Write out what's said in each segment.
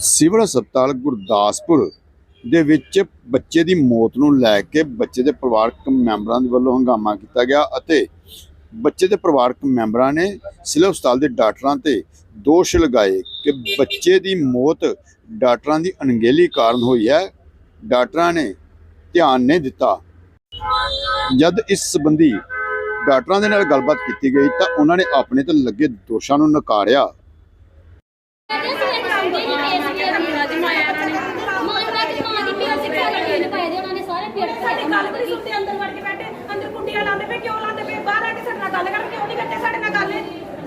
Civil ਹਸਪਤਾਲ ਗੁਰਦਾਸਪੁਰ ਦੇ ਵਿੱਚ ਬੱਚੇ ਦੀ ਮੌਤ ਨੂੰ ਲੈ ਕੇ ਬੱਚੇ ਦੇ ਪਰਿਵਾਰਕ ਮੈਂਬਰਾਂ ਦੇ ਵੱਲੋਂ ਹੰਗਾਮਾ ਕੀਤਾ ਗਿਆ ਅਤੇ ਬੱਚੇ ਦੇ ਪਰਿਵਾਰਕ ਮੈਂਬਰਾਂ ਨੇ ਸਿਵਲ ਹਸਪਤਾਲ ਦੇ ਡਾਕਟਰਾਂ ਤੇ ਦੋਸ਼ ਲਗਾਏ ਕਿ ਬੱਚੇ ਦੀ ਮੌਤ ਡਾਕਟਰਾਂ ਦੀ ਅਣਗਹਿਲੀ ਕਾਰਨ ਹੋਈ ਹੈ। ਡਾਕਟਰਾਂ ਨੇ ਧਿਆਨ ਨਹੀਂ ਦਿੱਤਾ। ਜਦ ਇਸ ਸੰਬੰਧੀ ਡਾਕਟਰਾਂ ਦੇ ਨਾਲ ਗੱਲਬਾਤ ਕੀਤੀ ਗਈ ਤਾਂ ਉਹਨਾਂ ਨੇ ਆਪਣੇ ਤੇ ਲੱਗੇ ਦੋਸ਼ਾਂ ਨੂੰ ਨਕਾਰਿਆ ਸਾਡੀ ਗੱਲ ਵੀ ਸੁਣਦੇ ਅੰਦਰ ਵੜ ਕੇ ਬੈਠੇ ਅੰਦਰ ਕੁੰਡੀਆਂ ਲਾਉਂਦੇ ਪਏ ਕਿਉਂ ਲਾਉਂਦੇ ਪਏ ਬਾਹਰ ਆ ਕੇ ਸਾਡੇ ਨਾਲ ਗੱਲ ਕਰਨ ਕਿਉਂ ਨਹੀਂ ਕਰਦੇ ਸਾਡੇ ਨਾਲ ਗੱਲ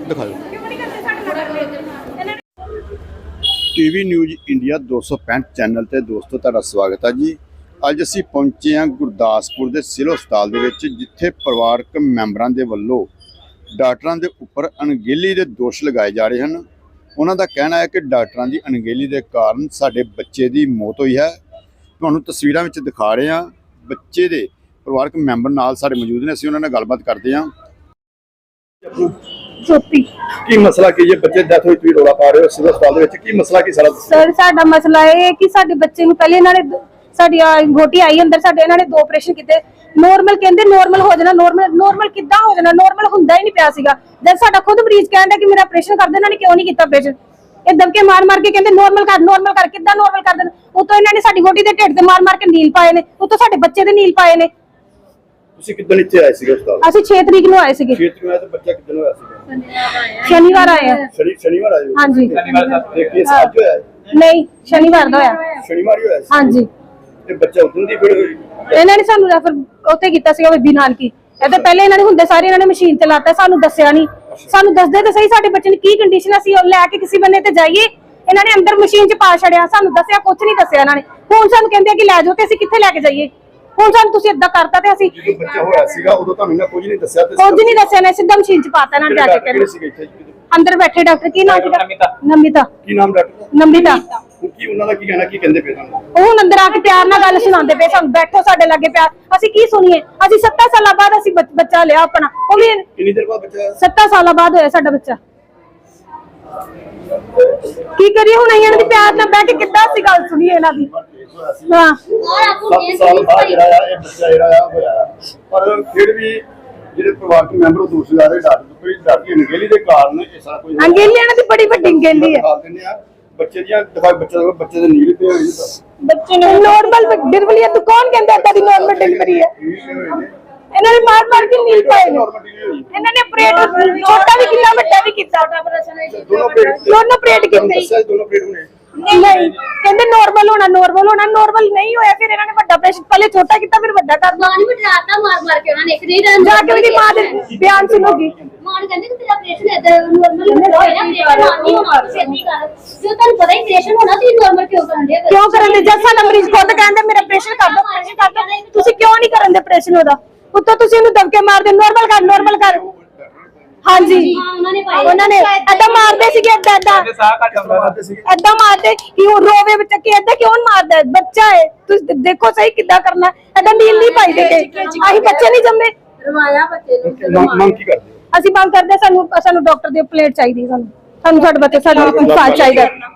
ਦਿਖਾਓ। ਕਿਉਂ ਨਹੀਂ ਕਰਦੇ ਸਾਡੇ ਨਾਲ ਗੱਲ ਇਹਨਾਂ ਟੀਵੀ ਨਿਊਜ਼ ਇੰਡੀਆ 265 ਚੈਨਲ ਤੇ ਦੋਸਤੋ, ਤੁਹਾਡਾ ਸਵਾਗਤ ਹੈ ਜੀ। ਅੱਜ ਅਸੀਂ ਪਹੁੰਚੇ ਹਾਂ ਗੁਰਦਾਸਪੁਰ ਦੇ ਸਿਵਲ ਹਸਪਤਾਲ ਦੇ ਵਿੱਚ, ਜਿੱਥੇ ਪਰਿਵਾਰਕ ਮੈਂਬਰਾਂ ਦੇ ਵੱਲੋਂ ਡਾਕਟਰਾਂ ਦੇ ਉੱਪਰ ਅਣਗਹਿਲੀ ਦੇ ਦੋਸ਼ ਲਗਾਏ ਜਾ ਰਹੇ ਹਨ। ਉਹਨਾਂ ਦਾ ਕਹਿਣਾ ਹੈ ਕਿ ਡਾਕਟਰਾਂ ਦੀ ਅਣਗਹਿਲੀ ਦੇ ਕਾਰਨ ਸਾਡੇ ਬੱਚੇ ਦੀ ਮੌਤ ਹੋਈ ਹੈ। ਤੁਹਾਨੂੰ ਤਸਵੀਰਾਂ ਵਿੱਚ ਦਿਖਾ ਰਹੇ ਹਾਂ। ਬੱਚੇ ਦੇ ਪਰਿਵਾਰਕ ਮੈਂਬਰ ਨਾਲ ਸਾਡੇ ਮੌਜੂਦ ਨੇ। ਅਸੀਂ ਉਹਨਾਂ ਨਾਲ ਗੱਲਬਾਤ ਕਰਦੇ ਹਾਂ। ਸੋਪੀ ਕੀ ਮਸਲਾ ਕੀ ਹੈ? ਬੱਚੇ ਡੈਥ ਹੋਈ ਤੁਸੀਂ ਰੋਲਾ ਪਾ ਰਹੇ ਹੋ ਸਿਵਲ ਹਸਪਤਾਲ ਦੇ ਵਿੱਚ। ਕੀ ਮਸਲਾ ਕੀ ਸਾਰਾ ਸਰ ਸਾਡਾ ਮਸਲਾ ਇਹ ਹੈ ਕਿ ਸਾਡੇ ਬੱਚੇ ਨੂੰ ਪਹਿਲੇ ਇਹਨਾਂ ਨੇ ਦ- ਸਾਡੀ ਆਹ ਗੋਟੀ ਆਈ ਅੰਦਰ ਸਾਡੇ ਇਹਨਾਂ ਨੇ ਦੋ ਆਪਰੇਸ਼ਨ ਕੀਤੇ। ਨੋਰਮਲ ਕਹਿੰਦੇ ਨੋਰਮਲ ਹੋ ਜਾਣਾ ਨੋਰਮਲ ਨੋਰਮਲ ਕਿੱਦਾਂ ਹੋ ਜਾਣਾ? ਨੋਰਮਲ ਹੁੰਦਾ ਹੀ ਨਹੀਂ ਪਿਆ ਸੀਗਾ। ਜਦ ਸਾਡਾ ਖੁਦ ਮਰੀਜ਼ ਕਹਿੰਦਾ ਕਿ ਮੇਰਾ ਆਪਰੇਸ਼ਨ ਕਰ ਦੇ ਇਹਨਾਂ ਨੇ ਕਿਉਂ ਨਹੀਂ ਕੀਤਾ ਆਪਰੇਸ਼ਨ ਇਹ ਦਬਕੇ ਮਾਰ ਮਾਰ ਕੇ ਕਹਿੰਦੇ ਨੋਰਮਲ ਕਰ ਨੋਰਮਲ ਕਰ ਕਿੱਦਾਂ ਨੋਰਮਲ ਕਰ ਦੇਣ? ਉਤੋਂ ਇਹਨਾਂ ਨੇ ਸਾਡੀ ਗੋਟੀ ਦੇ ਢਿੱਡ ਤੇ ਮਾਰ ਮਾਰ ਕੇ ਨੀਲ ਪਾਏ ਨੇ। ਉਤੋਂ ਸਾਡੇ ਬੱਚੇ ਦੇ ਨੀਲ ਪਾਏ ਨੇ। ਤੁਸੀਂ ਕਿੱਦਣ ਇੱਥੇ ਆਏ ਸੀਗੇ ਹਸਪਤਾਲ? ਅਸੀਂ 6 ਤਰੀਕ ਨੂੰ ਆਏ ਸੀਗੇ। ਖੇਤ ਮੈਂ ਤਾਂ ਬੱਚਾ ਕਿੱਦਣ ਹੋਇਆ ਸੀਗਾ? ਸ਼ਨੀਵਾਰ ਆਏ ਆ। ਸ਼ਨੀ ਸ਼ਨੀਵਾਰ ਆਏ ਹੋ? ਹਾਂਜੀ। ਤੇ ਕੇਸ ਅੱਜ ਹੋਇਆ ਹੈ? ਨਹੀਂ ਸ਼ਨੀਵਾਰ ਦਾ ਹੋਇਆ। ਸ਼ਨੀਵਾਰ ਹੀ ਹੋਇਆ ਸੀ? ਹਾਂਜੀ। ਤੇ ਬੱਚਾ ਉਦੋਂ ਦੀ ਫਿਰ ਇਹਨਾਂ ਨੇ ਸਾਨੂੰ ਰੈਫਰ ਉੱਥੇ ਕੀਤਾ ਸੀਗਾ ਬੀਬੀ ਨਾਨਕੀ। ਇਹਦੇ ਪਹਿਲੇ ਇਹਨਾਂ ਨੇ ਹੁੰਦੇ ਸਾਰੇ ਇਹਨਾਂ ਨੇ ਮਸ਼ੀਨ ਤੇ ਲਾਤਾ ਸਾਨੂੰ ਦੱਸਿਆ ਨਹੀਂ। ਸਾਨੂੰ ਦੱਸਦੇ ਤਾਂ ਸਹੀ ਸਾਡੇ ਬੱਚੇ ਦੀ ਕੀ ਕੰਡੀਸ਼ਨ ਅਸੀਂ ਉਹ ਲੈ ਕੇ ਕਿਸੇ ਬੰਨੇ ਤੇ ਜਾਈਏ। ਇਹਨਾਂ ਨੇ ਅੰਦਰ ਮਸ਼ੀਨ 'ਚ ਪਾ ਛੜਿਆ ਸਾਨੂੰ ਦੱਸਿਆ ਕੁਝ ਨਹੀਂ ਦੱਸਿਆ ਇਹਨਾਂ ਨੇ। ਹੁਣ ਸਾਨੂੰ ਕਹਿੰਦੇ ਆ ਕਿ ਲੈ ਜਾਓ ਤੇ ਅਸੀਂ ਕਿੱਥੇ ਲੈ ਕੇ ਜਾਈਏ? ਹੁਣ ਸਾਨੂੰ ਤੁਸੀਂ ਏਦਾਂ ਕਰਤਾ ਤੇ ਅਸੀਂ ਜਦੋਂ ਬੱਚਾ ਹੋਇਆ ਸੀਗਾ ਉਦੋਂ ਤੁਹਾਨੂੰ ਇਹਨਾਂ ਕੁਝ ਨਹੀਂ ਦੱਸਿਆ ਤੇ ਕੁਝ ਨਹੀਂ ਦੱਸਿਆ ਨੇ ਸਿੱਧਾ ਮਸ਼ੀਨ 'ਚ ਪਾਤਾ ਨੇ ਜਾ ਕੇ ਕਿਹੜੇ ਕਹਿੰਦੇ ਸੀਗੇ ਇੱਥੇ ਅੰਦਰ ਬੈਠੇ ਡਾਕਟਰ ਕੀ ਨਾਮ ਨਮਿਤਾ। ਨਮਿਤਾ। ਕੀ ਨਾਮ ਡਾਕਟਰ? ਨਮਿਤਾ। ਕੀ ਉਹਨਾਂ ਦਾ ਕੀ ਕਹਿਣਾ ਕੀ ਕਹਿੰਦੇ ਪਏ ਤੁਹਾਨੂੰ ਉਹ ਹੁਣ ਅੰਦਰ ਆ ਕੇ ਪਿਆਰ ਨਾਲ ਗੱਲ ਸੁਣਾਉਂਦੇ ਪਏ ਸਾਨੂੰ ਬੈਠੋ ਸਾਡੇ ਲਾਗੇ ਪਿਆਰ। ਅਸੀਂ ਕੀ ਸੁਣੀਏ? ਅਸੀਂ 7 ਸਾਲਾਂ ਬਾਅਦ ਅਸੀਂ ਬੱਚ- ਲਿਆ ਆਪਣਾ। ਉਹ ਵੀ ਕਿੰਨੀ ਦੇਰ ਬਾਅਦ ਬੱਚਾ ਹੋਇਆ? 7 ਸਾਲਾਂ ਬਾਅਦ ਹੋਇਆ ਸਾਡਾ ਬੱਚਾ। ਕੀ ਕਰੀਏ ਹੁਣ ਇਹਨਾਂ ਦੀ ਪਿਆਰ ਨਾਲ ਬਹਿ ਕੇ ਕਿੱਦਾਂ ਅਸੀਂ ਗੱਲ ਸੁਣੀਏ ਇਹਨਾਂ ਦੀ? ਕੇਸ ਹੋਇਆ ਸੀ ਹਾਂ। ਸੱਤ ਸਾਲ ਬਾਅਦ ਜਿਹੜਾ ਆ ਇਹ ਬੱਚਾ ਜਿਹੜਾ ਆ ਹੋਇਆ। ਆ। ਪਰ ਫਿਰ ਵੀ ਜਿਹੜੇ ਪਰਿਵਾਰਕ ਮੈਂਬਰ ਉਹ ਦੂਸਰੇ ਆ ਰਹੇ ਡਾਕਟਰ ਤੋਂ ਕੋਈ ਡਾਕਟਰ ਅਣਗਹਿਲੀ ਦੇ ਕਾਰਨ ਇਹ ਸਾਰਾ ਕੁਝ ਹੋਇਆ। ਅੰਗੇਲੀ ਇਹਨਾਂ ਦੀ ਬੜੀ ਵੱਡੀ ਅੰਗੇਲੀ ਹੈ। ਦਿਖਾ ਦਿੰਦੇ ਆ ਬੱਚੇ ਦੀਆਂ ਦਿਖਾ ਬੱਚੇ ਦਾ ਬੱਚੇ ਦੇ ਨੀਲ ਪਏ ਹੋਏ ਨੇ ਬੱਚੇ ਨੂੰ ਨੋਰਮਲ ਡਿਲੀਵਰੀ ਹੈ ਤੂੰ ਕੌਣ ਕਹਿੰਦਾ ਏਦਾਂ ਦੀ ਨੋਰਮਲ ਡਿਲੀਵਰੀ ਹੈ। ਇਹਨਾਂ ਨੇ ਮਾਰ ਮਾਰ ਕੇ ਨੀਲ ਪਾਏ ਨੇ। ਇਹਨਾਂ ਨੇ ਆਪਰੇਟ ਛੋਟਾ ਵੀ ਕੀਤਾ ਵੱਡਾ ਵੀ ਕੀਤਾ। ਦੋਨੋਂ ਆਪਰੇਟ ਕੀਤੇ। ਦੋਨੋਂ ਹੋਣੇ ਨਹੀਂ ਕਹਿੰਦੇ ਨਾਰਮਲ ਹੋਣਾ ਨਾਰਮਲ ਹੋਣਾ। ਨਾਰਮਲ ਨਹੀਂ ਹੋਇਆ ਫਿਰ ਇਹਨਾਂ ਨੇ ਵੱਡਾ ਆਪਰੇਸ਼ਨ ਪਹਿਲੇ ਛੋਟਾ ਕੀਤਾ ਫਿਰ ਵੱਡਾ ਕਰ ਮਾਂ ਨੂੰ ਵੀ ਡਰਾਤਾ ਮਾਰ ਮਾਰ ਕੇ ਉਹਨਾਂ ਨੇ। ਇੱਕ ਨਹੀਂ ਡਰਨ ਜਾ ਕੇ ਉਹਦੀ ਮਾਂ ਦੇ ਬਿਆਨ ਸੁਣੋਗੀ। ਮਾਂ ਨੇ ਕਹਿੰਦੇ ਕਿ ਤੇਰਾ ਆਪਰੇਸ਼ਨ ਇਦਾਂ ਨਾਰਮਲ ਹੋਇਆ ਆਪਰੇਸ਼ਨ ਨਹੀਂ ਹੋਣਾ। ਛੇਤੀ ਕਰ ਜੋ ਤੁਹਾਨੂੰ ਪਤਾ ਹੀ ਆਪਰੇਸ਼ਨ ਹੋਣਾ ਤੁਸੀਂ ਨਾਰਮਲ ਕਿਉਂ ਕਰਨ ਦੇ ਕਿਉਂ ਕਰਨ ਦੇ ਜਦ ਸਾਡਾ ਮਰੀਜ਼ ਖੁਦ ਕਹਿੰਦੇ ਮੇਰਾ ਆਪਰੇਸ਼ਨ ਕਰ ਦੋ ਆਪਰੇਸ਼ਨ ਕਰ ਦੋ। ਤੁਸੀਂ ਕਿਉਂ ਨਹੀਂ ਕਰਨ ਦੇ ਆਪਰੇਸ਼ਨ ਉਹਦਾ? ਉੱਤੋਂ ਤੁਸੀਂ ਉਹਨੂੰ ਦਬਕੇ ਮਾਰਦੇ ਨਾਰਮਲ ਕਰ ਨਾਰਮਲ ਕਰ। ਹਾਂਜੀ। ਉਹਨਾਂ ਨੇ ਪਾਈ ਉਹਨਾਂ ਨੇ ਏਦਾਂ ਮਾਰਦੇ ਸੀਗੇ ਏਦਾਂ ਏਦਾਂ। ਏਦਾਂ ਮਾਰਦੇ ਕਿ ਉਹ ਰੋਵੇ ਵਿੱਚ ਕਿ ਏਦਾਂ ਕਿਉਂ ਮਾਰਦਾ ਹੈ? ਬੱਚਾ ਹੈ। ਤੁਸੀਂ ਦੇਖੋ ਸਹੀ ਕਿੱਦਾਂ ਕਰਨਾ। ਏਦਾਂ ਨੀਲ ਨਹੀਂ ਪਾਈ ਦੇ ਅਸੀਂ ਬੱਚੇ ਨਹੀਂ ਜੰਮੇ। ਰਵਾਇਆ ਬੱਚੇ ਨੂੰ ਮੰਗ ਕੀ ਕਰਦੇ? ਅਸੀਂ ਮੰਗ ਕਰਦੇ ਸਾਨੂੰ ਸਾਨੂੰ ਡਾਕਟਰ ਦੀ ਪਲੇਟ ਚਾਹੀਦੀ ਹੈ ਸਾਨੂੰ। ਸਾਨੂੰ ਸਾਡੇ ਬੱਚੇ ਸਾਡਾ ਇਨਸਾਫ ਚਾਹੀਦਾ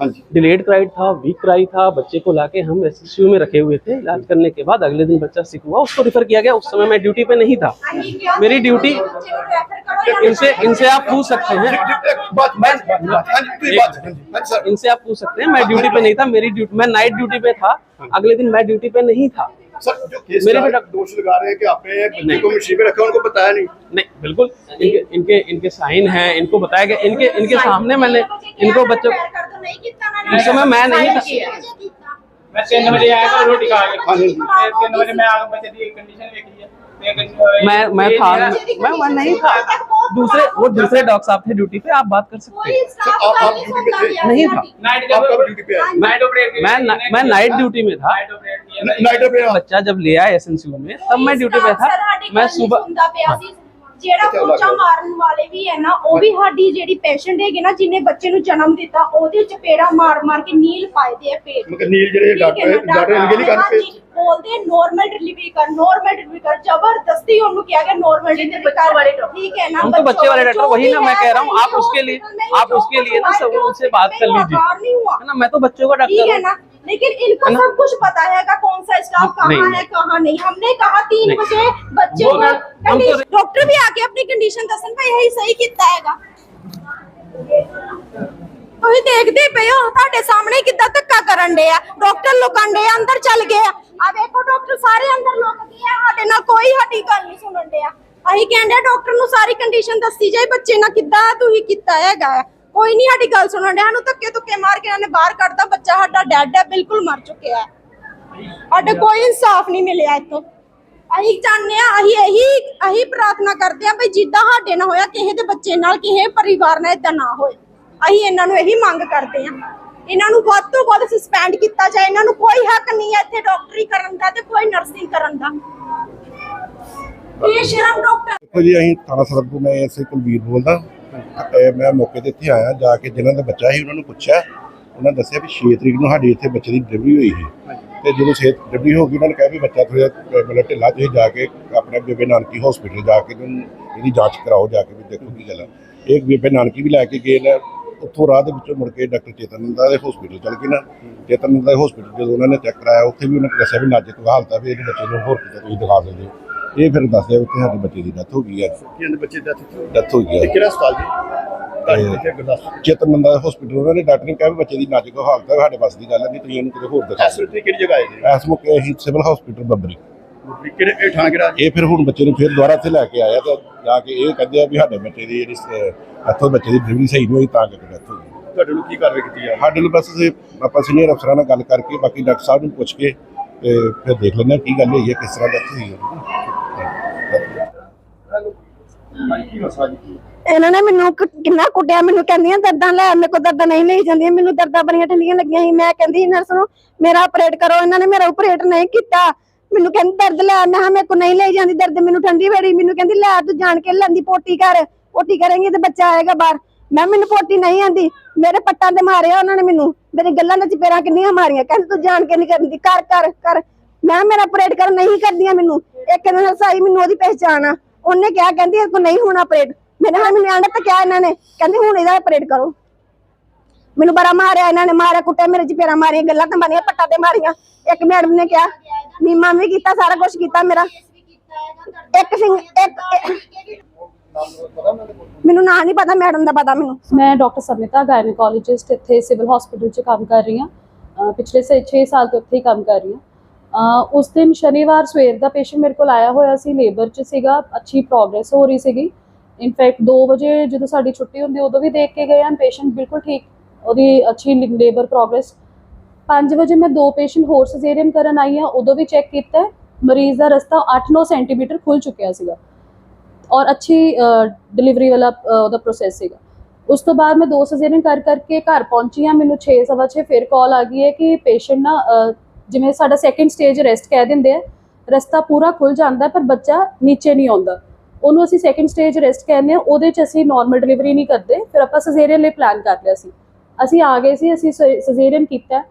डिलेड क्राइड था वीक क्राई था बच्चे को लाके हम एस में रखे हुए थे इलाज करने के बाद अगले दिन बच्चा सिक हुआ उसको रिफर किया गया उस समय मैं ड्यूटी पे नहीं था। मेरी ड्यूटी इनसे इनसे आप पूछ सकते हैं। इनसे आप पूछ सकते हैं मैं ड्यूटी पे नहीं था मेरी ड्यूटी मैं नाइट ड्यूटी पे था अगले दिन मैं ड्यूटी पे नहीं था। सर जो केस मेरे बेटा दोष लगा रहे हैं कि आपने बच्चे को मशीन में रखा उनको बताया नहीं। नहीं बिल्कुल इनके इनके इनके साइन हैं इनको बताया गया इनके इनके सामने मैंने इनको बच्चों इस समय मैं नहीं मैं तीन बजे आया रोटी खा हाँ तीन बजे मैं आगे बच्चे की कंडीशन देखी है। मैं मैं था मैं वहाँ नहीं था दूसरे वो दूसरे डॉग साहब थे ड्यूटी पे आप बात कर सकते हैं। नहीं था? मैं नाइट ड्यूटी में था। बच्चा जब लिया एस में तब मैं ड्यूटी पे था। मैं सुबह ਜਿਹੜਾ ਪੋਚਾ ਮਾਰਨ ਵਾਲੇ ਵੀ ਹੈ ਨਾ ਉਹ ਵੀ ਸਾਡੀ ਜਿਹੜੀ ਪੇਸ਼ੈਂਟ ਹੈਗੀ ਨਾ ਜਿਹਨੇ ਬੱਚੇ ਨੂੰ ਜਨਮ ਦਿੱਤਾ ਉਹਦੇ ਚਪੇੜਾ ਮਾਰ ਮਾਰ ਕੇ ਨੀਲ ਪਾਇਦੇ ਆ ਪੇਟ ਮਤਲਬ ਨੀਲ ਜਿਹੜੇ ਡਾਕਟਰ ਡਾਕਟਰ ਇਲਗੇ ਨਹੀਂ ਕਰਦੇ ਹਾਂਜੀ, ਬੋਲਦੇ ਨੋਰਮਲ ਡਿਲੀਵਰੀ ਕਰ ਨੋਰਮਲ ਡਿਲੀਵਰੀ ਕਰ ਜ਼ਬਰਦਸਤੀ ਉਹਨੂੰ ਕਿਹਾ ਗਿਆ ਨੋਰਮਲ ਡਿਲੀਵਰੀ ਕਰ ਵਾਲੇ ਠੀਕ है ना हम तो बच्चे वाले डॉक्टर जो वही भी ना मैं है, कह रहा हूँ आप जो उसके लिए hospital में आप जो उसके लिए ना सब hospital उनसे बात कर में लीजिए बाहर नहीं हुआ है ना मैं तो बच्चों का ठीक डॉक्टर है हूँ ना लेकिन इनको है ना? सब कुछ पता है कौन सा स्टाफ हम- नहीं, कहाँ है नहीं। कहाँ नहीं हमने कहा तीन नहीं। बजे बच्चे वो को मैं- हम तो- कंडीशन- डॉक्टर भी आके अपनी कंडीशन दसन भाई यही सही कितना हैगा ਤੁਸੀਂ ਦੇਖਦੇ ਪਏ ਹੋ ਤੁਹਾਡੇ ਸਾਹਮਣੇ ਕਿੱਦਾਂ ਧੱਕਾ ਕਰਨ ਦੇ ਆ ਡਾਕਟਰ ਲੁਕਣ ਦੇ ਅੰਦਰ ਚੱਲ ਗਏ ਆ ਆ ਵੇਖੋ ਡਾਕਟਰ ਸਾਰੇ ਅੰਦਰ ਲੁਕ ਗਏ ਆ ਸਾਡੇ ਨਾਲ ਕੋਈ ਸਾਡੀ ਗੱਲ ਨਹੀਂ ਸੁਣਨ ਡਿਆ ਅਸੀਂ ਕਹਿੰਦੇ ਡਾਕਟਰ ਨੂੰ ਸਾਰੀ ਕੰਡੀਸ਼ਨ ਦੱਸੀ ਜਾਏ ਬੱਚੇ ਨਾਲ ਕਿੱਦਾਂ ਤੁਸੀਂ ਕੀਤਾ ਹੈਗਾ ਆ। ਕੋਈ ਨਹੀਂ ਸਾਡੀ ਗੱਲ ਸੁਣਨ ਡਿਆ ਸਾਨੂੰ ਧੱਕੇ ਧੁੱਕੇ ਮਾਰ ਕੇ ਇਹਨਾਂ ਨੇ ਬਾਹਰ ਕੱਢਤਾ, ਬੱਚਾ ਸਾਡਾ ਡੈਡ ਹੈ, ਬਿਲਕੁਲ ਮਰ ਚੁੱਕਿਆ ਹੈ। ਸਾਡੇ ਕੋਈ ਇਨਸਾਫ ਨਹੀਂ ਮਿਲਿਆ ਇੱਥੋਂ। ਅਸੀਂ ਚਾਹੁੰਦੇ ਆ ਅਸੀਂ ਇਹੀ ਇਹੀ ਪ੍ਰਾਰਥਨਾ ਕਰਦੇ ਆ ਵੀ ਜਿੱਦਾਂ ਸਾਡੇ ਨਾਲ ਹੋਇਆ, ਕਿਸੇ ਦੇ ਬੱਚੇ ਨਾਲ, ਕਿਸੇ ਪਰਿਵਾਰ ਨਾਲ ਇਦਾਂ ਨਾ ਹੋਏ। ਅਸੀਂ ਇਹਨਾਂ ਨੂੰ ਇਹੀ ਮੰਗ ਕਰਦੇ ਆ ਇਹਨਾਂ ਨੂੰ ਵੱਧ ਤੋਂ ਵੱਧ ਸਸਪੈਂਡ ਕੀਤਾ ਜਾਏ। ਇਹਨਾਂ ਨੂੰ ਕੋਈ ਹੱਕ ਨਹੀਂ ਹੈ ਇੱਥੇ ਡਾਕਟਰੀ ਕਰਨ ਦਾ ਤੇ ਕੋਈ ਨਰਸਿੰਗ ਕਰਨ ਦਾ। ਇਹ ਸ਼ਰਮ ਡਾਕਟਰ ਦੇਖੋ ਜੀ, ਅਸੀਂ ਥਾਣਾ ਸਦਰ ਤੋਂ ਮੈਂ ਐਸੇ ਕੁਲਵੀਰ ਬੋਲਦਾ ਤੇ ਮੈਂ ਮੌਕੇ ਤੇ ਇੱਥੇ ਆਇਆ ਜਾ ਕੇ ਜਿਨ੍ਹਾਂ ਦਾ ਬੱਚਾ ਸੀ ਉਹਨਾਂ ਨੂੰ ਪੁੱਛਿਆ। ਉਹਨਾਂ ਦੱਸਿਆ ਵੀ 6 ਤਰੀਕ ਨੂੰ ਸਾਡੇ ਇੱਥੇ ਬੱਚੇ ਦੀ ਡਿਲੀਵਰੀ ਹੋਈ ਸੀ। ਤੇ ਜਦੋਂ ਸੇ ਡਿਲੀਵਰੀ ਹੋ ਗਈ ਉਹਨਾਂ ਨੇ ਕਿਹਾ ਵੀ ਬੱਚਾ ਥੋੜਾ ਮਤਲਬ ਢਿੱਲਾ ਤੁਸੀਂ ਜਾ ਕੇ ਆਪਣੇ ਬੇਬੇ ਨਾਨਕੀ ਹਸਪੀਟਲ ਜਾ ਕੇ ਇਹਨੂੰ ਇਹਦੀ ਜਾਂਚ ਕਰਾਓ ਜਾ ਕੇ ਵੀ ਦੇਖੋ ਕੀ ਗੱਲ ਹੈ ਇਹ ਬੇਬੇ ਨਾਨਕੀ ਵੀ ਲੈ ਕੇ ਗਏ ਨੇ। ਉੱਥੋਂ ਰਾਹ ਦੇ ਵਿੱਚੋਂ ਮੁੜ ਕੇ ਡਾਕਟਰ ਚੇਤਨੰਦਾ ਦੇ ਹਸਪੀਟਲ ਚਲ ਗਏ ਨਾ। ਚੇਤਨੰਦਾ ਦੇ ਹਸਪੀਟਲ ਜਦੋਂ ਉਹਨਾਂ ਨੇ ਚੈੱਕ ਕਰਾਇਆ ਉੱਥੇ ਵੀ ਉਹਨਾਂ ਨੇ ਦੱਸਿਆ ਵੀ ਨਾਜ਼ੁਕ ਹਾਲਤ ਹੈ ਵੀ ਇਹਦੇ ਬੱਚੇ ਨੂੰ ਹੋਰ ਕਿਤੇ ਤੁਸੀਂ ਦਿਖਾ ਸਕਦੇ ਹੋ। ਇਹ ਫਿਰ ਦੱਸਦੇ ਉੱਥੇ ਸਾਡੇ ਬੱਚੇ ਦੀ ਡੈਥ ਹੋ ਗਈ ਹੈ। ਕਿਹਦੇ ਬੱਚੇ ਦਾ ਡੈਥ ਹੋ ਗਈ ਹੈ। ਕਿਹੜਾ ਹਸਪਤਾਲ ਜੀ? ਤੁਹਾਡੇ ਇੱਥੇ ਗੁਰਦਾਸਪੁਰ ਚੇਤਨੰਦਾ ਹਸਪੀਟਲ ਉਹਨਾਂ ਨੇ ਡਾਕਟਰ ਨੇ ਕਿਹਾ ਵੀ ਬੱਚੇ ਦੀ ਨਾਜ਼ੁਕ ਹਾਲਤ ਹੈ ਸਾਡੇ ਬਸ ਦੀ ਗੱਲ ਨਹੀਂ ਤੁਸੀਂ ਇਹਨੂੰ ਕਿਤੇ ਹੋਰ ਦਿਖਾ ਐਸ ਵੇਲੇ ਕਿਹੜੀ ਜਗ੍ਹਾ ਹੈ ਜੀ? ਇਸ ਮੌਕੇ ਅਸੀਂ ਸਿਵਲ ਹਸਪੀਟਲ ਬੱਬਰੀ। ਵੀ ਕਿਹੜੇ ਇਹ ਥਾਣਾ ਕਿਹੜਾ ਇਹ ਫਿਰ ਹੁਣ ਬੱਚੇ ਨੂੰ ਫਿਰ ਦੁਬਾਰਾ ਇੱਥੇ ਲੈ ਕੇ ਆਇਆ ਤੇ ਜਾ ਕੇ ਇਹ ਕਹਿੰਦੇ ਆ ਵੀ ਸਾਡੇ ਬੱਚੇ ਦੀ ਜਿਹੜੀ ਇੱਥੋਂ ਬੱਚੇ ਦੀ ਡਿਲੀਵਰੀ ਸਹੀ ਨਹੀਂ ਹੋਈ ਤਾਂ ਕਰਕੇ ਡੈਥ ਹੋ ਗਈ। ਤੁਹਾਡੇ ਨੂੰ ਕੀ ਕਾਰਵਾਈ ਕੀਤੀ ਜਾ ਸਾਡੇ ਨੂੰ ਬਸ ਅਸੀਂ ਆਪਾਂ ਸੀਨੀਅਰ ਅਫਸਰਾਂ ਨਾਲ ਗੱਲ ਕਰਕੇ ਬਾਕੀ ਡਾਕਟਰ ਸਾਹਿਬ ਨੂੰ ਪੁੱਛ ਕੇ ਤੇ ਫਿਰ ਦੇਖ ਲੈਂਦੇ ਹਾਂ ਕੀ ਗੱਲ ਹੋਈ ਹੈ ਕਿਸ ਤਰ੍ਹਾਂ ਡੈਥ ਹੋਈ ਹੈ। ਕੀ ਇਹਨਾਂ ਨੇ ਮੈਨੂੰ ਕੁ- ਕਿੰਨਾ ਕੁੱਟਿਆ, ਮੈਨੂੰ ਕਹਿੰਦੀਆਂ ਦਰਦਾਂ ਲੈ, ਮੇਰੇ ਕੋਲ ਦਰਦਾਂ ਨਹੀਂ ਲਈ ਜਾਂਦੀਆਂ, ਮੈਨੂੰ ਦਰਦਾਂ ਬੜੀਆਂ ਠੰਡੀਆਂ ਲੱਗੀਆਂ ਸੀ। ਮੈਂ ਕਹਿੰਦੀ ਨਰਸ ਨੂੰ, ਮੇਰਾ ਆਪਰੇਟ ਕਰੋ, ਇਹਨਾਂ ਨੇ ਮੇਰਾ ਆਪਰੇਟ ਨਹੀਂ ਕੀਤਾ। ਮੈਨੂੰ ਕਹਿੰਦੀ, ਦਰਦ ਲੈ। ਮੈਂ ਕਿਹਾ, ਮੇਰੇ ਕੋਲ ਨਹੀਂ ਲਈ ਜਾਂਦੀ ਦਰਦ, ਮੈਨੂੰ ਠੰਡੀ ਵੇੜੀ ਮੈਨੂੰ ਕਹਿੰਦੀ, ਲੈ, ਤੂੰ ਜਾਣ ਕੇ ਲੈਂਦੀ ਪੋਟੀ ਕਰ ਪੋਟੀ ਕਰੇਂਗੀ ਤੇ ਬੱਚਾ ਆਏਗਾ ਬਾਹਰ। ਮੈਂ ਮੈਨੂੰ ਪੋਟੀ ਨਹੀਂ ਆਂਦੀ। ਮੇਰੇ ਪੱਟਾਂ ਤੇ ਮਾਰਿਆ ਉਹਨਾਂ ਨੇ ਮੈਨੂੰ। ਮੇਰੀ ਗੱਲਾਂ ਦੇ ਚਪੇਰਾਂ ਕਿੰਨੀਆਂ ਮਾਰੀਆਂ। ਕਹਿੰਦੀ, ਤੂੰ ਜਾਣ ਕੇ ਨਹੀਂ ਕਰਦੀ। ਕਰ ਕਰ ਕਰ ਮੈਂ ਮੇਰਾ ਆਪਰੇਟ ਕਰ ਨਹੀਂ ਕਰਦੀਆਂ ਮੈਨੂੰ। ਇੱਕ ਦਿਨ ਸਾਈ ਮੈਨੂੰ ਉਹਦੀ ਪਹਿਚਾਣ ਆ। ਉਹਨੇ ਕਿਹਾ, ਕਹਿੰਦੀ ਇਹ ਕੋ ਨਹੀਂ ਹੋਣਾ ਆਪਰੇਟ ਮੇਰੇ ਨਾਲ ਮੈਨੂੰ ਆਂਦਾ ਤਾਂ ਇਹਨਾਂ ਨੇ। ਕਹਿੰਦੀ, ਹੁਣ ਇਹਦਾ ਆਪਰੇਟ ਕਰੋ। ਮੈਨੂੰ ਬੜਾ ਮਾਰਿਆ ਇਹਨਾਂ ਨੇ, ਮਾਰਿਆ, ਕੁੱਟਿਆ, ਮੇਰੇ ਚਪੇੜਾ ਮਾਰੀਆਂ, ਗੱਲਾਂ ਤਾਂ ਮਾਰੀਆਂ, ਪੱਟਾਂ ਤੇ ਮਾਰੀਆਂ। ਇੱਕ ਮੈਡਮ ਨੇ ਕਿਹਾ, ਨੀਮਾ ਵੀ ਕੀਤਾ, ਸਾਰਾ ਕੁਝ ਕੀਤਾ ਮੇਰਾ। ਇੱਕ ਫਿੰਗ ਇੱਕ ਮੈਨੂੰ ਨਾਂ ਨਹੀਂ ਪਤਾ ਮੈਡਮ ਦਾ ਪਤਾ ਮੈਨੂੰ। ਮੈਂ ਡਾਕਟਰ ਸਮਿਤਾ ਗਾਇਨੋਕੋਲੋਜਿਸਟ ਇੱਥੇ ਸਿਵਲ ਹਸਪੀਟਲ 'ਚ ਕੰਮ ਕਰ ਰਹੀ ਹਾਂ। ਪਿਛਲੇ 6 ਸਾਲ ਤੋਂ ਇੱਥੇ ਹੀ ਕੰਮ ਕਰ ਰਹੀ ਹਾਂ। ਉਸ ਦਿਨ ਸ਼ਨੀਵਾਰ ਸਵੇਰ ਦਾ ਪੇਸ਼ੈਂਟ ਮੇਰੇ ਕੋਲ ਆਇਆ ਹੋਇਆ ਸੀ ਲੇਬਰ 'ਚ ਸੀਗਾ, ਅੱਛੀ ਪ੍ਰੋਗਰੈਸ ਹੋ ਰਹੀ ਸੀਗੀ। ਇਨਫੈਕਟ 2 ਵਜੇ ਜਦੋਂ ਸਾਡੀ ਛੁੱਟੀ ਹੁੰਦੀ, ਉਦੋਂ ਵੀ ਦੇਖ ਕੇ ਗਏ ਹਨ ਪੇਸ਼ੈਂਟ ਬਿਲਕੁਲ ਠੀਕ, ਉਹਦੀ ਅੱਛੀ ਲੇਬਰ ਪ੍ਰੋਗਰੈਸ 5 ਵਜੇ ਮੈਂ ਦੋ ਪੇਸ਼ੈਂਟ ਹੋਰ ਸਿਜ਼ੇਰੀਅਨ ਕਰਨ ਆਈ ਹਾਂ, ਉਦੋਂ ਵੀ ਚੈੱਕ ਕੀਤਾ, ਮਰੀਜ਼ ਦਾ ਰਸਤਾ 8-9 ਸੈਂਟੀਮੀਟਰ ਖੁੱਲ ਚੁੱਕਿਆ ਸੀਗਾ। ਔਰ ਅੱਛੀ ਡਿਲੀਵਰੀ ਵਾਲਾ ਉਹਦਾ ਪ੍ਰੋਸੈਸ ਸੀਗਾ। ਉਸ ਤੋਂ ਬਾਅਦ ਮੈਂ ਦੋ ਸਿਜ਼ੇਰੀਅਨ ਕਰ ਕਰਕੇ ਘਰ ਪਹੁੰਚੀ ਹਾਂ, ਮੈਨੂੰ 6:30 ਫਿਰ ਕਾਲ ਆ ਗਈ ਹੈ ਕਿ ਪੇਸ਼ੈਂਟ ਨਾ ਜਿਵੇਂ ਸਾਡਾ ਸੈਕੰਡ ਸਟੇਜ ਰੈਸਟ ਕਹਿ ਦਿੰਦੇ ਆ, ਰਸਤਾ ਪੂਰਾ ਖੁੱਲ ਜਾਂਦਾ ਪਰ ਬੱਚਾ ਨੀਚੇ ਨਹੀਂ ਆਉਂਦਾ। ਉਹਨੂੰ ਅਸੀਂ ਸੈਕੰਡ ਸਟੇਜ ਰੈਸਟ ਕਹਿੰਦੇ ਆ, ਉਹਦੇ ਚ ਅਸੀਂ ਨਾਰਮਲ ਡਿਲੀਵਰੀ ਨਹੀਂ ਕਰਦੇ, ਫਿਰ ਆਪਾਂ ਸਿਜ਼ੇਰੀਅਨ ਲਈ ਪਲਾਨ ਕਰ ਲਿਆ ਸੀ। ਅਸੀਂ ਆ ਗਏ ਸੀ, ਅਸੀਂ ਸਿਜ਼ੇਰੀਅਨ ਕੀਤਾ,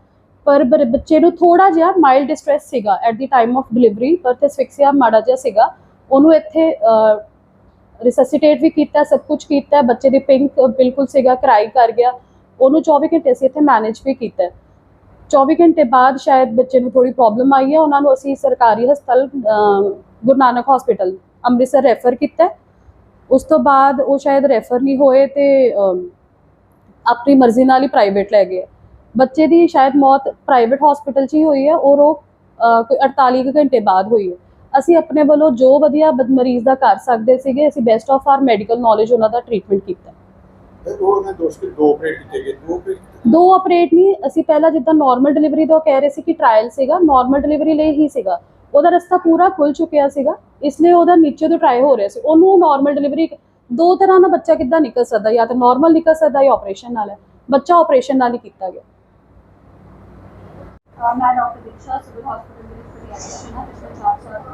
ਪਰ ਬੱਚੇ ਨੂੰ ਥੋੜਾ ਜਿਹਾ ਮਾਈਲਡ ਡਿਸਟ੍ਰੈਸ ਸੀਗਾ at the time of delivery ਪਰ ਤੇ ਸਫਿਕਸੀਆ ਮਾੜਾ ਜਿਹਾ ਸੀਗਾ। ਉਹਨੂੰ ਇੱਥੇ ਰਿਸੈਸਿਟੇਟ ਵੀ ਕੀਤਾ, ਸਭ ਕੁਝ ਕੀਤਾ, ਬੱਚੇ ਦੀ ਪਿੰਕ ਬਿਲਕੁਲ ਸੀਗਾ ਕਰਾਈ ਕਰ ਗਿਆ। ਉਹਨੂੰ 24 ਘੰਟੇ ਅਸੀਂ ਇੱਥੇ ਮੈਨੇਜ ਵੀ ਕੀਤਾ। 24 ਘੰਟੇ ਬਾਅਦ ਸ਼ਾਇਦ ਬੱਚੇ ਨੂੰ ਥੋੜੀ ਪ੍ਰੋਬਲਮ ਆਈ ਹੈ। ਉਹਨਾਂ ਨੂੰ ਅਸੀਂ ਸਰਕਾਰੀ ਹਸਪਤਾਲ ਗੁਰੂ ਨਾਨਕ ਹਸਪੀਟਲ ਅੰਮ੍ਰਿਤਸਰ ਰੈਫਰ ਕੀਤਾ। ਉਸ ਤੋਂ ਬਾਅਦ ਉਹ ਸ਼ਾਇਦ ਰੈਫਰ ਨਹੀਂ ਹੋਏ ਤੇ ਆਪਣੀ ਮਰਜ਼ੀ ਨਾਲ ਹੀ ਪ੍ਰਾਈਵੇਟ ਲੈ ਗਏ। ਬੱਚੇ ਦੀ ਸ਼ਾਇਦ ਮੌਤ ਪ੍ਰਾਈਵੇਟ ਹਸਪੀਟਲ 'ਚ ਹੀ ਹੋਈ ਹੈ ਔਰ ਉਹ ਅਹ, ਕੋਈ 48 ਘੰਟੇ ਬਾਅਦ ਹੋਈ ਹੈ। ਅਸੀਂ ਆਪਣੇ ਵੱਲੋਂ ਜੋ ਵਧੀਆ ਮਰੀਜ਼ ਦਾ ਕਰ ਸਕਦੇ ਸੀਗੇ ਅਸੀਂ best of our medical knowledge ਉਹਨਾਂ ਦਾ ਟ੍ਰੀਟਮੈਂਟ ਕੀਤਾ। ਉਹ ਨੇ ਦੋਸਤ ਦੋ ਆਪਰੇਟ ਕੀਤੇ ਗਏ। ਦੋ ਆਪਰੇਟ ਦੋ ਆਪਰੇਟ ਨਹੀਂ, ਅਸੀਂ ਪਹਿਲਾਂ ਜਿੱਦਾਂ ਨਾਰਮਲ ਡਿਲੀਵਰੀ ਦਾ ਕਹਿ ਰਹੇ ਸੀ ਕਿ ਟ੍ਰਾਇਲ ਸੀਗਾ ਨਾਰਮਲ ਡਿਲੀਵਰੀ ਲਈ ਹੀ ਸੀਗਾ। ਉਹਦਾ ਰਸਤਾ ਪੂਰਾ ਖੁੱਲ ਚੁੱਕਿਆ ਸੀਗਾ, ਇਸ ਲਈ ਉਹਦਾ ਨੀਚੇ ਤੋਂ ਟਰਾਈ ਹੋ ਰਿਹਾ ਸੀ। ਉਹਨੂੰ ਨਾਰਮਲ ਡਿਲੀਵਰੀ ਦੋ ਤਰ੍ਹਾਂ ਦਾ ਬੱਚਾ ਕਿੱਦਾਂ ਨਿਕਲ ਸਕਦਾ, ਜਾਂ ਤਾਂ ਨਾਰਮਲ ਨਿਕਲ ਸਕਦਾ ਜਾਂ ਆਪਰੇਸ਼ਨ ਨਾਲ ਹੈ। ਬੱਚਾ ਆਪਰੇਸ਼ਨ ਨਾਲ ਹੀ ਕੀਤਾ ਗਿਆ। ਮੈਂ ਡਾਕਟਰ ਦੀਕਸ਼ਾ ਸਿਵਲ ਹਸਪੀਟਲ ਦੇ ਵਿੱਚ ਹਾਂ, ਪਿਛਲੇ 4 ਸਾਲ ਤੋਂ।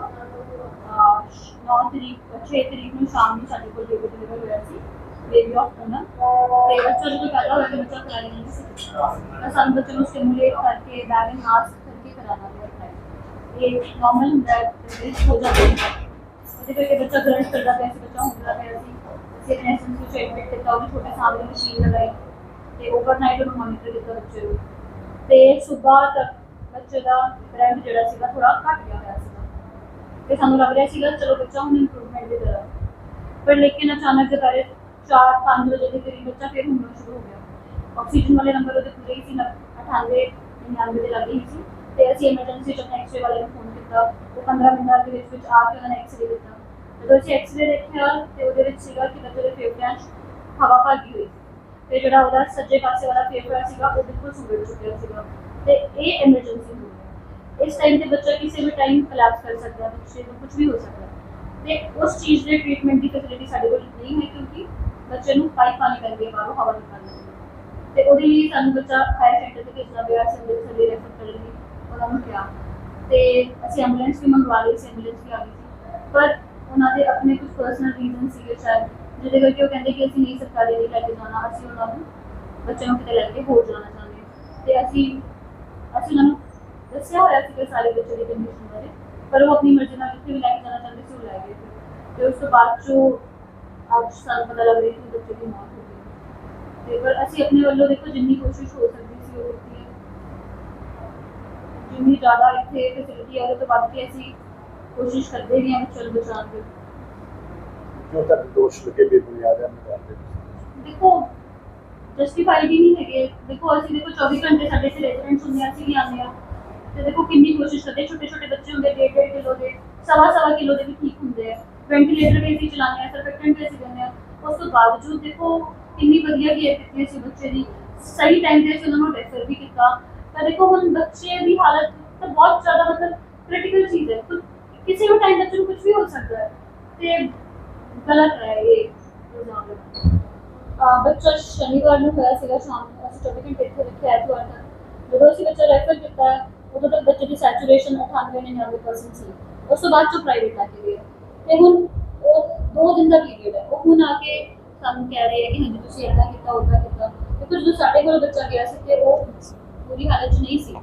9 ਤਰੀਕ 6 ਤਰੀਕ ਨੂੰ ਸ਼ਾਮ ਨੂੰ ਸਾਡੇ ਕੋਲ ਬੇਬੀ ਡਿਲੀਵਰ ਹੋਇਆ ਸੀ। ਬੇਬੀ ਆਫ ਪੂਨਮ ਤੇ ਬੱਚਾ ਜਦੋਂ ਪੈਦਾ ਹੋਇਆ ਤੇ ਬੱਚਾ ਕਰਾਈ ਨਹੀਂ ਸੀ। ਤਾਂ ਸਾਨੂੰ ਬੱਚੇ ਨੂੰ ਸਟਿਮੂਲੇਟ ਕਰਕੇ ਬੈਗ ਐਂਡ ਮਾਸਕ ਕਰਕੇ ਕਰਾਉਣਾ ਪਿਆ ਹੈ। ਇਹ ਨਾਰਮਲ ਹੁੰਦਾ ਹੈ, ਤੇ ਹੋ ਜਾਂਦਾ ਹੈ। ਉਹਦੇ ਕਰਕੇ ਬੱਚਾ ਗਰੰਟ ਕਰਦਾ ਪਿਆ ਸੀ, ਬੱਚਾ ਹੁੰਦਾ ਪਿਆ ਸੀ। ਅਸੀਂ ਆਪਣੇ ਸੈਂਸ ਵਿੱਚ ਐਡਮਿਟ ਕੀਤਾ ਉਹਨੂੰ ਛੋਟੇ ਸਾਹਮਣੇ ਮਸ਼ੀਨ ਲਗਾਈ। ਤੇ ਓਵਰਨਾਈਟ ਉਹਨੂੰ ਤੇ ਸਵੇਰ ਤੱਕ ਬੱਚੇ ਦਾ ਬ੍ਰੈਂਡ ਜਿਹੜਾ ਸੀਗਾ ਥੋੜਾ ਘਟ ਗਿਆ ਹੋਇਆ ਸੀਗਾ। ਤੇ ਸਾਨੂੰ ਲੱਗ ਰਿਹਾ ਸੀਗਾ, ਚਲੋ ਬੱਚਾ ਹੁਣ ਇੰਪਰੂਵਮੈਂਟ ਦੀ ਤਰ੍ਹਾਂ। ਪਰ ਲੇਕਿਨ ਅਚਾਨਕ ਦੁਪਹਿਰੇ 4-5 ਵਜੇ ਦੇ ਕਰੀਬ ਬੱਚਾ ਫਿਰ ਹੁੰਨਾ ਸ਼ੁਰੂ ਹੋ ਗਿਆ ਆਕਸੀਜਨ ਵਾਲੇ ਨੰਬਰ ਉਹਦੇ ਪੂਰੇ ਹੀ ਸੀ 98 99 ਦੇ ਲੱਗੇ ਹੀ ਸੀ ਤੇ ਅਸੀਂ ਐਮਰਜੈਂਸੀ ਚ ਆਪਣੇ ਐਕਸਰੇ ਵਾਲੇ ਨੂੰ ਫੋਨ ਕੀਤਾ ਉਹ 15 ਮਿੰਟਾਂ ਦੇ ਵਿੱਚ ਵਿੱਚ ਆ ਕੇ ਉਹਨਾਂ ਨੇ ਐਕਸਰੇ ਦਿੱਤਾ ਜਦੋਂ ਅਸੀਂ ਐਕਸਰੇ ਦੇਖਿਆ ਤੇ ਉਹਦੇ ਵਿੱਚ ਸੀਗਾ ਕਿ ਬੱਚੇ ਦੇ ਫੇਫੜਿਆਂ 'ਚ ਹਵਾ ਭਰ ਗਈ ਹੋਈ ਸੀ ਤੇ ਜਿਹੜਾ ਉਹਦਾ ਸੱਜੇ ਪਾਸੇ ਵਾਲਾ ਫੇਫੜਾ ਸੀਗਾ ਉਹ ਬਿਲਕੁਲ ਸੁੰਗੜ ਚੁੱਕਿਆ ਸੀਗਾ ਤੇ ਇਹ ਐਮਰਜੈਂਸੀ ਹੋ ਗਈ ਇਸ ਟਾਈਮ ਤੇ ਬੱਚਾ ਕਿਸੇ ਵੀ ਟਾਈਮ ਕੋਲੈਪਸ ਕਰ ਸਕਦਾ ਹੈ ਬੱਚੇ ਨੂੰ ਕੁਝ ਵੀ ਹੋ ਸਕਦਾ ਹੈ ਤੇ ਉਸ ਚੀਜ਼ ਦੇ ਟ੍ਰੀਟਮੈਂਟ ਦੀ ਫੈਸਿਲਿਟੀ ਸਾਡੇ ਕੋਲ ਨਹੀਂ ਹੈ ਕਿਉਂਕਿ ਬੱਚੇ ਨੂੰ ਪਾਈਪ ਪਾਣੀ ਪੈਂਦੀ ਬਾਹਰੋਂ ਹਵਾ ਨਿਕਾਲਣ ਲਈ ਤੇ ਉਹਦੇ ਲਈ ਸਾਨੂੰ ਬੱਚਾ ਹਾਇਰ ਸੈਂਟਰ ਤੇ ਭੇਜਣਾ ਪਿਆ ਸੰਦੇ ਸੰਦੇ ਰੈਫਰ ਕਰਨ ਲਈ, ਉਹਨਾਂ ਨੂੰ ਕਿਹਾ। ਤੇ ਅਸੀਂ ਐਂਬੂਲੈਂਸ ਵੀ ਮੰਗਵਾ ਲਈ ਸੀ ਐਂਬੂਲੈਂਸ ਵੀ ਆ ਗਈ ਸੀ। ਪਰ ਉਹਨਾਂ ਦੇ ਆਪਣੇ ਕੁਝ ਪਰਸਨਲ ਰੀਜ਼ਨ ਸੀਗੇ ਸ਼ਾਇਦ, ਜਿਹਦੇ ਕਰਕੇ ਉਹ ਕਹਿੰਦੇ ਕਿ ਅਸੀਂ ਨਹੀਂ ਸਰਕਾਰੀ ਨਹੀਂ ਲੈ ਕੇ ਜਾਣਾ, ਅਸੀਂ ਉਹਨਾਂ ਨੂੰ ਬੱਚੇ ਨੂੰ ਕਿਤੇ ਲੈ ਕੇ ਹੋਰ ਜਾਣਾ ਚਾਹੁੰਦੇ ਹਾਂ। ਤੇ ਅਸੀਂ ਅਸੀਂ ਉਹਨਾਂ ਨੂੰ ਦੱਸਿਆ ਹੋਇਆ ਸੀ ਕਿ ਸਾਰੇ ਬੱਚੇ ਦੀ ਕੰਡੀਸ਼ਨ ਬਾਰੇ, ਪਰ ਉਹ ਆਪਣੀ ਮਰਜ਼ੀ ਨਾਲ ਕਿਤੇ ਵੀ ਲੈ ਕੇ ਜਾਣਾ ਚਾਹੁੰਦੇ ਸੀ, ਉਹ ਲੈ ਗਏ। ਤੇ ਉਸ ਤੋਂ ਬਾਅਦ ਚੋਂ ਅੱਜ ਸਾਨੂੰ ਪਤਾ ਲੱਗ ਰਿਹਾ ਕਿ ਬੱਚੇ ਦੀ ਮੌਤ ਹੋ ਗਈ। ਤੇ ਪਰ ਅਸੀਂ ਆਪਣੇ ਵੱਲੋਂ ਦੇਖੋ ਜਿੰਨੀ ਕੋਸ਼ਿਸ਼ ਹੋ ਸਕਦੀ ਸੀ ਉਹ ਕੀਤੀ ਹੈ। ਜਿੰਨੀ ਜ਼ਿਆਦਾ ਇੱਥੇ ਫੈਸਿਲਿਟੀ ਹੈ ਉਹਦੇ ਤੋਂ ਵੱਧ ਕੇ ਅਸੀਂ ਕੋਸ਼ਿਸ਼ ਕਰਦੇ ਵੀ ਹਾਂ ਬੱਚਿਆਂ ਨੂੰ ਬਚਾਉਣ ਦੀ। ਜੋ ਤੱਕ ਦੋਸ਼ ਲੱਗੇ ਬੇਬੁਨਿਆਦ ਹੈ ਕਰਦੇ ਦੇਖੋ ਜਸਟੀਫਾਈਡ ਹੀ ਨਹੀਂ ਹੈਗੇ। ਦੇਖੋ ਅਸੀਂ ਦੇਖੋ 24 ਘੰਟੇ ਸਾਡੇ ਇੱਥੇ ਰੈਜ਼ੀਡੈਂਟਸ ਹੁੰਦੇ ਆ ਅਸੀਂ ਵੀ ਆਉਂਦੇ ਆ। ਤੇ ਦੇਖੋ ਕਿੰਨੀ ਕੋਸ਼ਿਸ਼ ਕਰਦੇ ਛੋਟੇ ਛੋਟੇ ਬੱਚੇ ਹੁੰਦੇ ਡੇਢ ਡੇਢ ਕਿਲੋ ਦੇ ਸਵਾ ਸਵਾ ਕਿਲੋ ਦੇ ਵੀ ਠੀਕ ਹੁੰਦੇ ਆ। ਵੈਂਟੀਲੇਟਰ ਵੀ ਅਸੀਂ ਚਲਾਉਂਦੇ ਆ ਸਰਫੈਕਟੈਂਟ ਵੀ ਅਸੀਂ ਦਿੰਦੇ ਆ ਉਸ ਤੋਂ ਬਾਵਜੂਦ ਦੇਖੋ ਕਿੰਨੀ ਵਧੀਆ ਕੇਅਰ ਕੀਤੀ ਸੀ ਬੱਚੇ ਦੀ ਸਹੀ ਟਾਈਮ ਤੇ ਅਸੀਂ ਉਹਨਾਂ ਨੂੰ ਰੈਫਰ ਵੀ ਕੀਤਾ ਤਾਂ ਦੇਖੋ ਹੁਣ ਬੱਚੇ ਦੀ ਹਾਲਤ ਤਾਂ ਬਹੁਤ ਜ਼ਿਆਦਾ ਮਤਲਬ ਕ੍ਰਿਟੀਕਲ ਚੀਜ਼ ਹੈ ਤਾਂ ਕਿਸੇ ਵੀ ਟਾਈਮ ਬੱਚੇ ਨੂੰ ਕੁਝ ਵੀ ਹੋ ਸਕਦਾ ਹੈ ਤੇ ਗਲਤ ਹੈ ਇਹ ਇਲਜ਼ਾਮ ਲਗਾਉਣਾ ਅਹ ਬੱਚਾ ਸ਼ਨੀਵਾਰ ਨੂੰ ਹੋਇਆ ਸੀਗਾ ਸ਼ਾਮ ਨੂੰ ਅਸੀਂ 24 ਘੰਟੇ ਇੱਥੇ ਰੱਖਿਆ ਐਤਵਾਰ ਤੱਕ ਜਦੋਂ ਅਸੀਂ ਬੱਚਾ ਰੈਫਰ ਕੀਤਾ ਉਦੋਂ ਤੱਕ ਬੱਚੇ ਦੀ ਸੈਚੂਰੇਸ਼ਨ 98 99% ਸੀ ਉਸ ਤੋਂ ਬਾਅਦ ਚੋਂ ਪ੍ਰਾਈਵੇਟ ਲੈ ਕੇ ਗਏ ਤੇ ਹੁਣ ਉਹ ਦੋ ਦਿਨ ਦਾ ਪੀਰੀਅਡ ਹੈ। ਉਹ ਹੁਣ ਆ ਕੇ ਸਾਨੂੰ ਕਹਿ ਰਹੇ ਆ ਕਿ ਹਾਂਜੀ, ਤੁਸੀਂ ਏਦਾਂ ਕੀਤਾ ਉਦਾਂ ਕੀਤਾ। ਕਿਉਂਕਿ ਜਦੋਂ ਸਾਡੇ ਕੋਲ ਬੱਚਾ ਗਿਆ ਸੀ ਤੇ ਉਹ ਪੂਰੀ ਹਾਲਤ 'ਚ ਨਹੀਂ ਸੀ।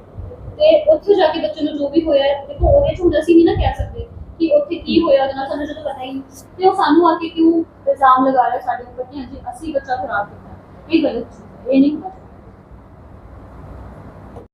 ਤੇ ਉੱਥੇ ਜਾ ਕੇ ਬੱਚੇ ਨੂੰ ਜੋ ਵੀ ਹੋਇਆ, ਦੇਖੋ ਉਹਦੇ 'ਚ ਹੁਣ ਅਸੀਂ ਨਹੀਂ ਨਾ ਕਹਿ ਸਕਦੇ ਕਿ ਉੱਥੇ ਕੀ ਹੋਇਆ, ਉਹਦੇ ਨਾਲ ਸਾਨੂੰ ਜਦੋਂ ਪਤਾ ਹੀ ਤੇ ਉਹ ਸਾਨੂੰ ਆ ਕੇ ਕਿਉਂ ਇਲਜ਼ਾਮ ਲਗਾ ਰਿਹਾ ਸਾਡੇ ਉੱਪਰ ਕਿ ਹਾਂਜੀ, ਅਸੀਂ ਬੱਚਾ ਖਰਾਬ ਕੀਤਾ। ਇਹ ਗਲਤ ਚੀਜ਼ ਹੈ, ਇਹ ਨਹੀਂ ਹੋਣਾ